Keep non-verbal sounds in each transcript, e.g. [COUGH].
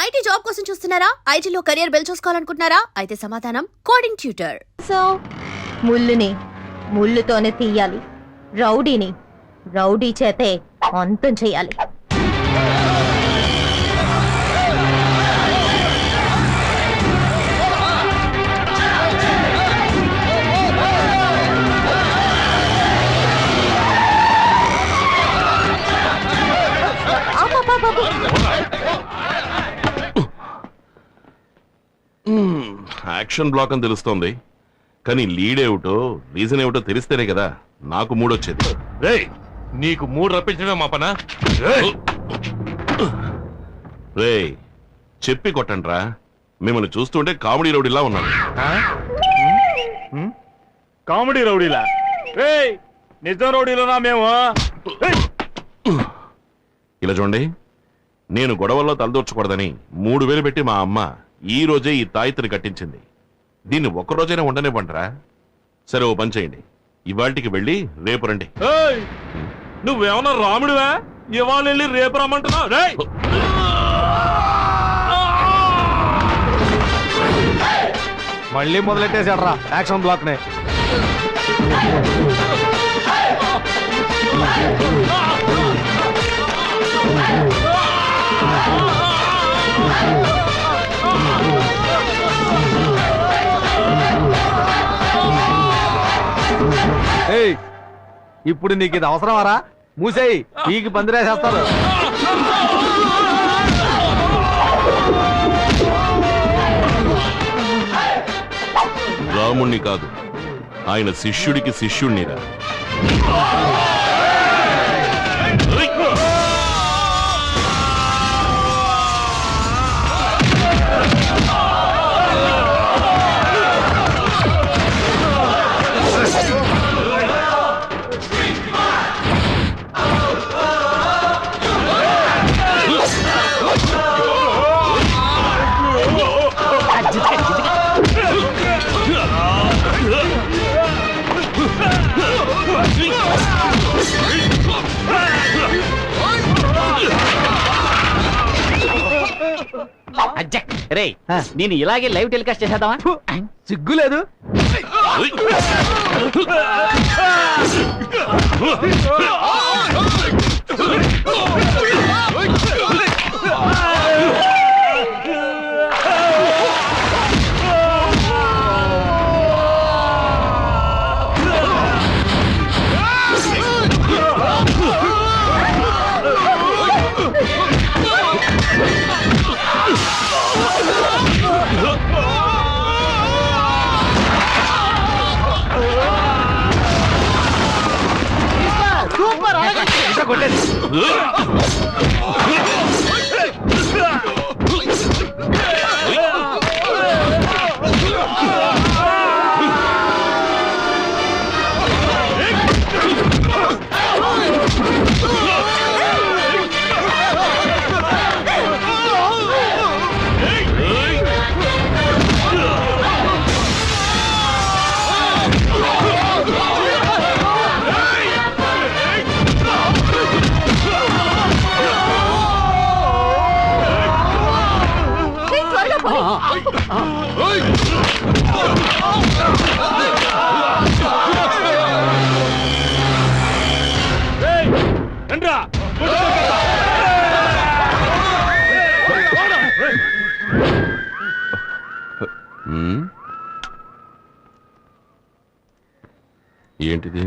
IT job కోసం చూస్తున్నారా? ఐటీలో కెరియర్ బిల్డ్ చూసుకోవాలనుకుంటున్నారా? అయితే సమాధానం కోడింగ్ ట్యూటర్. సో ముళ్ళుని ముళ్ళుతోనే తీయాలి. రౌడీని రౌడీ చేతే అంతం చేయాలి. యాక్షన్ బ్లాక్ అని తెలుస్తోంది. కానీ లీడ్ ఏమిటో రీజన్ ఏమిటో తెలిస్తేనే కదా నాకు మూడొచ్చేది. రేయ్ నీకు మూడు రప్పించడమే మా పనా? రే చెప్పి కొట్టండ్రా. మిమ్మల్ని చూస్తుంటే కామెడీ రౌడీలా ఉన్నాను. కామెడీ రౌడీలా? రేయ్ నిజం రౌడీలోనా మేము? ఇలా చూడండి నేను గొడవల్లో తలదూర్చకూడదని మూడు వేలు పెట్టి మా అమ్మ ఈ రోజే ఈ తాయితని కట్టించింది. దీన్ని ఒక్క రోజైనా ఉండనివ్వండిరా. సరే ఓ పని చేయండి. ఇవాళకి వెళ్ళి రేపు రండి. ఏయ్, నువ్వేమన్నా రాముడివా? ఇవాళ వెళ్ళి రేపు రమ్మంటున్నా రేయ్! మళ్ళీ మొదలెట్టేశాడ్రా యాక్షన్ బ్లాక్ నే ఏయ్ ఇప్పుడు నీకు ఇది అవసరమారా? మూసేయి పీకి పందిరేసేస్తారు రాముణ్ణి కాదు ఆయన శిష్యుడికి శిష్యుణ్ణిరా. రే నేను ఇలాగే లైవ్ టెలికాస్ట్ చేసేద్దామా? సిగ్గులేదు. ఇంకా కొట్టేది. ఏంటిది?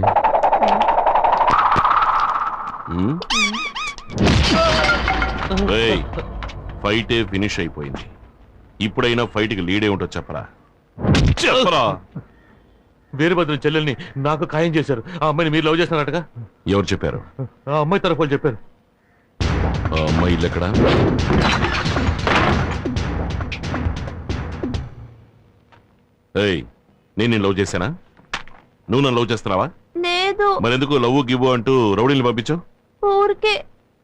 ఫైటే ఫినిష్ అయిపోయింది. ఇప్పుడైనా ఫైట్కి లీడ్ ఏమిటో చెప్పరా? చెప్పరా? వీరభద్రం చెల్లెల్ని నాకు ఖాయం చేశారు. ఆ అమ్మాయిని మీరు లవ్ చేస్తున్నారటగా? ఎవరు చెప్పారు? ఆ అమ్మాయి తరఫు వాళ్ళు చెప్పారు. ఆ అమ్మాయి ఇల్లు ఎక్కడా ఏయ్ నేను నేను లవ్ చేశానా? నువ్వు నన్ను లవ్ చేస్తున్నావా? లేదు. మరెందుకు లవ్ గివ్వు అంటూ రౌడీని పంపించావు ఊరికే.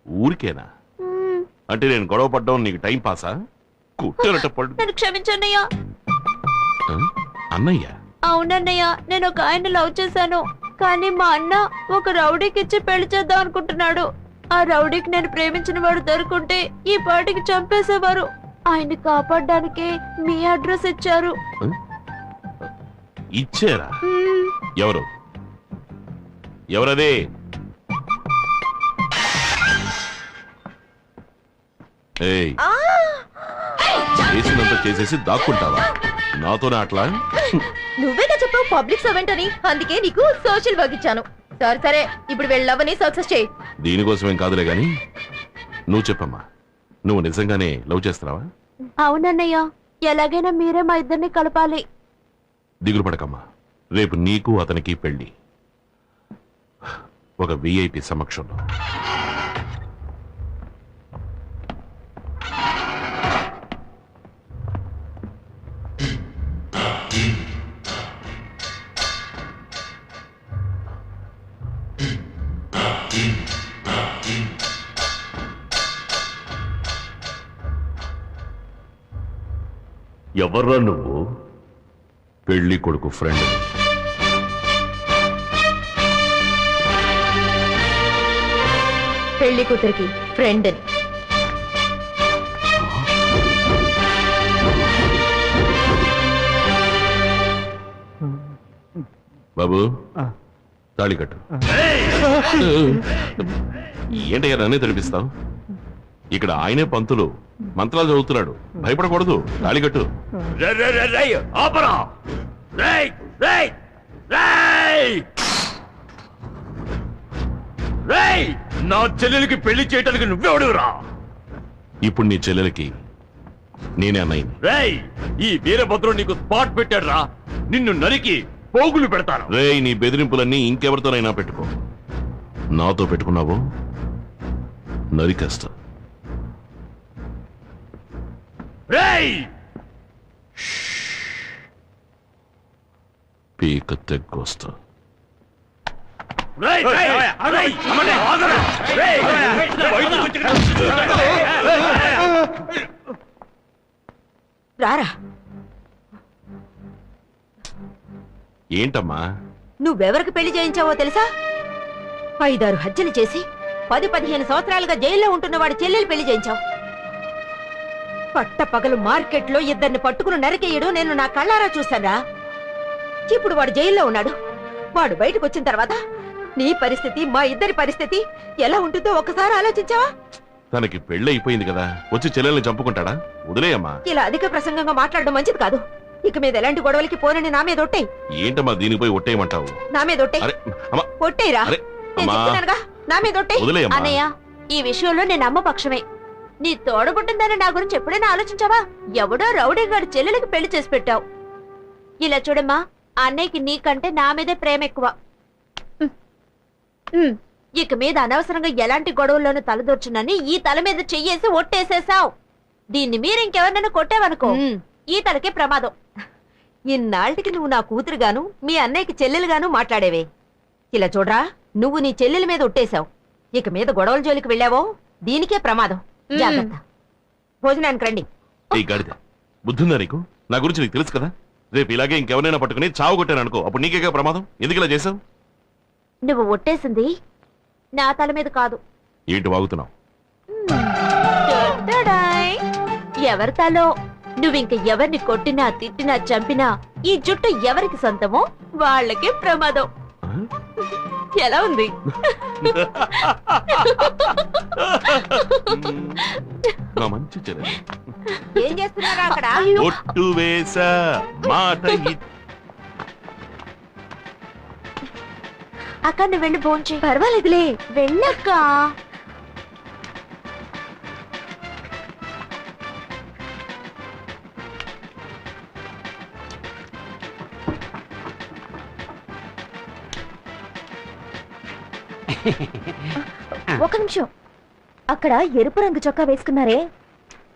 ఊరికేనా? మ్మ్. అంటే నేను గొడవ పడ్డం నీకు టైం పాసా? కుట్టినట్టు పడు. నన్ను క్షమించన్నయ్యా ఆ? అన్నయ్య? అవునన్నయ్య నేను ఒక ఆయన లవ్ చేశాను. కానీ మా అన్న ఒక రౌడీకి ఇచ్చి పెళ్ళి చేద్దాం అనుకుంటున్నాడు. ఆ రౌడీకి నేను ప్రేమించిన వాడు దొరుకుంటే ఈ పాటికి చంపేసేవారు. ఆయన్ని కాపాడడానికి మీ అడ్రస్ ఇచ్చారు. ఇచ్చారా. ఎవరు? ఎవరదే? ఏయ్ చేసినంత చేసేసి దాక్కుంటావా? నాతోనే అట్లా నువ్వేగా చెప్పావు పబ్లిక్ సర్వెంట్ అని. అందుకే నీకు సోషల్ వర్క్ ఇచ్చాను. సరే సరే. ఇప్పుడు వెళ్ళవని సక్సెస్ చేయి. దీనికోసమేం కాదులే గాని నువ్వు చెప్పమ్మా. నువ్వు నిజంగానే లవ్ చేస్తున్నావా? అవునన్నయ్య ఎలాగైనా మీరే మా ఇద్దరిని కలపాలి. దిగులు పడకమ్మా రేపు నీకు అతనికి పెళ్ళి ఒక విఐపి సమక్షంలో. ఎవర్రా నువ్వు? పెళ్ళి కొడుకు ఫ్రెండ్. పెళ్ళి కూతురికి ఫ్రెండ్. అని బాబు తాళి కట్టు. ఏంటయ్యా నన్నే తెరిపిస్తావు ఇక్కడ ఆయనే పంతులు. మంత్రాలు చదువుతున్నాడు. భయపడకూడదు. తాళి కట్టు. రే, రే, రే, రే, ఆపరా. రేయ్, రేయ్, రేయ్! రేయ్, నా చెల్లెలికి పెళ్ళి చేయటానికి నువ్వెవడురా? ఇప్పుడు నీ చెల్లెలకి నేనే అన్నయ్యని. రేయ్ ఈ వీరభద్రుడు నీకు స్పాట్ పెట్టాడురా. నిన్ను నరికి పోగులు పెడతాను. రేయ్ నీ బెదిరింపులన్నీ ఇంకెవరితోనైనా పెట్టుకో. నాతో పెట్టుకున్నావు? నరికేస్తా. పీక తెగ్గొస్తా. రారా. ఏంటమ్మా? నువ్వెవరికి పెళ్ళి చేయించావో తెలుసా? ఐదారు హత్యలు చేసి పది పదిహేను సంవత్సరాలుగా జైల్లో ఉంటున్న వాడి చెల్లెలు పెళ్ళి చేయించావు. పట్ట పగలు మార్కెట్లో ఇద్దరిని పట్టుకుని నరికేయడం నేను నా కళ్ళారా చూశానా? ఇప్పుడు వాడు జైల్లో ఉన్నాడు. వాడు బయటకు వచ్చిన తర్వాత నీ పరిస్థితి మా ఇద్దరి పరిస్థితి ఎలా ఉంటుందో ఒకసారి ఆలోచించావా? తనకి పెళ్ళి అయిపోయింది కదా వచ్చి చెల్లెల్ని చంపుకుంటాడా? వదిలేయమ్మా. ఇలా అధిక ప్రసంగంగా మాట్లాడడం మంచిది కాదు. ఇక మీద ఎలాంటి గొడవలకి పోనని నా మీద ఒట్టేయ్. ఏంటమ్మా దీనికి పోయి ఒట్టేయమంటావు? నా మీద ఒట్టేయ్. అరే అమ్మా. ఒట్టేయరా అరే నేను అమ్మా. చెప్తున్నానుగా నా మీద వదిలేయమ్మా. అన్నయ్య ఈ విషయంలో నేను అమ్మ పక్షమే. నీ తోడబుట్టిందని నా గురించి ఎప్పుడైనా ఆలోచించావా? ఎవడో రౌడీ గారి చెల్లెలకి పెళ్ళి చేసి పెట్టావు. ఇలా చూడమ్మా అన్నయ్యకి నీకంటే నా మీదే ప్రేమ ఎక్కువ. ఇక మీద అనవసరంగా ఎలాంటి గొడవల్లోనూ తలదూర్చునని ఈ తల మీద చెయ్యేసి ఒట్టేసేసావు దీన్ని మీరు ఇంకెవరినైనా కొట్టావనుకో. ఈ తలకే ప్రమాదం. ఇన్నాళ్ళకి నువ్వు నా కూతురుగాను మీ అన్నయ్యకి చెల్లెలుగాను మాట్లాడేవే. ఇలా చూడరా నువ్వు నీ చెల్లెల మీద ఒట్టేశావు. ఇక మీద గొడవల జోలికి వెళ్ళావో దీనికే ప్రమాదం. జాగ్రత్త. భోజనానికి రండి. ఈ గాడిద. బుద్ధుందా నీకు? నా గురించి నీకు తెలుసు కదా? రేపు ఇలాగే ఇంకెవరైనా పట్టుకుని చావు కొట్టాను అనుకో. అప్పుడు నీకేగా ప్రమాదం? ఎందుకు ఇలా చేసావు నువ్వు ఒట్టేసింది నా తల మీద కాదు. ఏంటి వాగుతున్నావు? టడడాయ్. ఎవరి తలో నువ్వింక ఎవరిని కొట్టినా తిట్టినా చంపినా ఈ జుట్టు ఎవరికి సొంతమో వాళ్ళకే ప్రమాదం ఆ? ఎలా ఉంది? నా మంచి చెల్లెలు. ఏం చేస్తున్నారా అక్కడ? ఒట్టు వేసా మాట ఇ- అక్క నువ్వు వెళ్ళి భోంచే పర్వాలేదులే. వెళ్ళక్క. [LAUGHS] ఒక నిమిషం. అక్కడ ఎరుపు రంగు చొక్కా వేసుకున్నారే?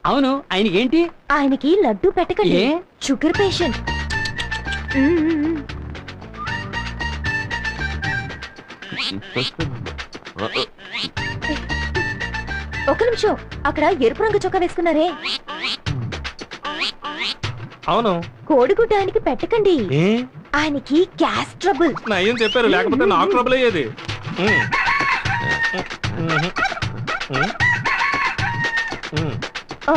అవును ఆయనకి ఏంటి ఆయనకి లడ్డు పెట్టకండి? Sugar patient. ఒక నిమిషం. అక్కడ ఎరుపు రంగు చొక్కా వేసుకున్నారే? అవును. కోడిగుడ్డ ఆయనకి పెట్టకండి. ఏ? ఆయనకి గ్యాస్ ట్రబుల్. చెప్పారు? లేకపోతే నాకు ట్రబుల్ అయ్యేది. ఉమ్.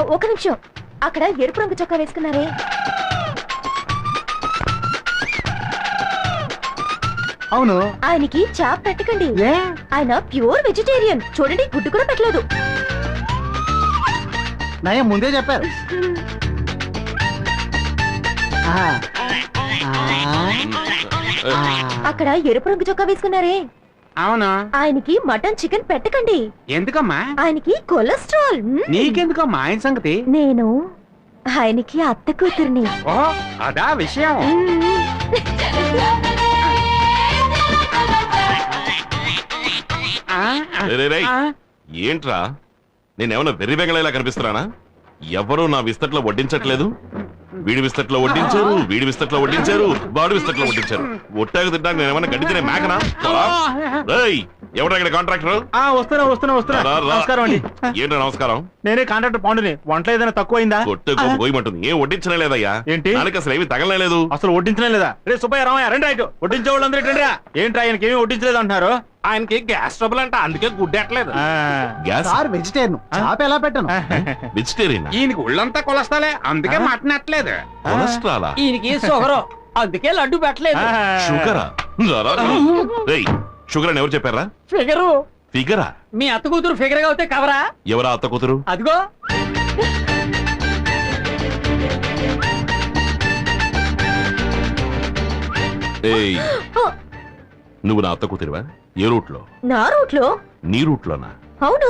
ఒక నిమిషం. అక్కడ ఎరుపు రంగు చొక్కా వేసుకున్నారే. అవును. ఆయనకి చాప్ పెట్టకండి. ఏ? ఆయన ప్యూర్ వెజిటేరియన్. చూడండి గుడ్డు కూడా పెట్టలేదు. నయం ముందే చెప్పారు. ఆ. అక్కడ ఎరుపు రంగు చొక్కా వేసుకున్నారే. అవును? ఆయనకి మటన్ చికెన్ పెట్టకండి. ఎందుకమ్మా? ఆయనకి కొలెస్ట్రాల్ మ్మ్. నీకెందుకమ్మా ఆయన సంగతి? నేను ఆయనకి అత్త కూతుర్ని. ఓ అదా విషయం. ఏంట్రా? నేనేమన్నా వెర్రి వెగలేలా కనిపిస్తున్నానా? ఎవరు నా విస్తట్లో వడ్డించట్లేదు. వీడి విస్తట్లో వడ్డించారు వీడి విస్తట్లో వడ్డించారు వాడి విస్తట్లో వడ్డించారు. ఒట్టాక తింటాక నేను ఏమన్నా గడ్డి తినే మేకనా. రేయ్ ఇక్కడ కాంట్రాక్టర్? ఆ, వస్తున్నా వస్తున్నా వస్తున్నా. రా, రా. నమస్కారం అండి. ఏంట్రా నమస్కారం? నేనే కాంట్రాక్టర్ పాండుని. వంటలో ఏదైనా తక్కువైందా? కొట్టు గోపు గోయమంటుంది ఏం వడ్డించనే లేదయ్యా? ఏంటి? దానికి అసలు ఏమి తగలలేదు అసలు వడ్డించడం లేదా? రే సుబ్బయ్య రామయ్య రండి రైట్. వడ్డించే వాళ్ళందరూ రండిరా. ఏంట్రా ఆయనకి ఏమీ వడ్డించలేదు అంటున్నారు? ఆయనకి గ్యాస్ ట్రబుల్ అంట అందుకే గుడ్డెట్లేదు ఆ. గ్యాస్ సార్ వెజిటేరియన్ చాప ఎలా పెట్టను? వెజిటేరియన్ ఈయనకి ఒళ్ళంతా కొలస్తాలే అందుకే మటన్ ఎట్లేదు కొలెస్ట్రాలా? ఈయనకి షుగర్ అందుకే లడ్డు పెట్టలేదు. షుగరా? అని ఎవరు చెప్పారా? ఫిగరు. ఫిగరా? మీ అత్త కూతురు ఫిగర్గా అవుతే కవరా? ఎవరా అత్త కూతురు? అదిగో. ఏయ్ నువ్వు నా అత్త కూతురువా? ఏ రూట్లో? నా రూట్లో? నీ రూట్లోనా? అవును.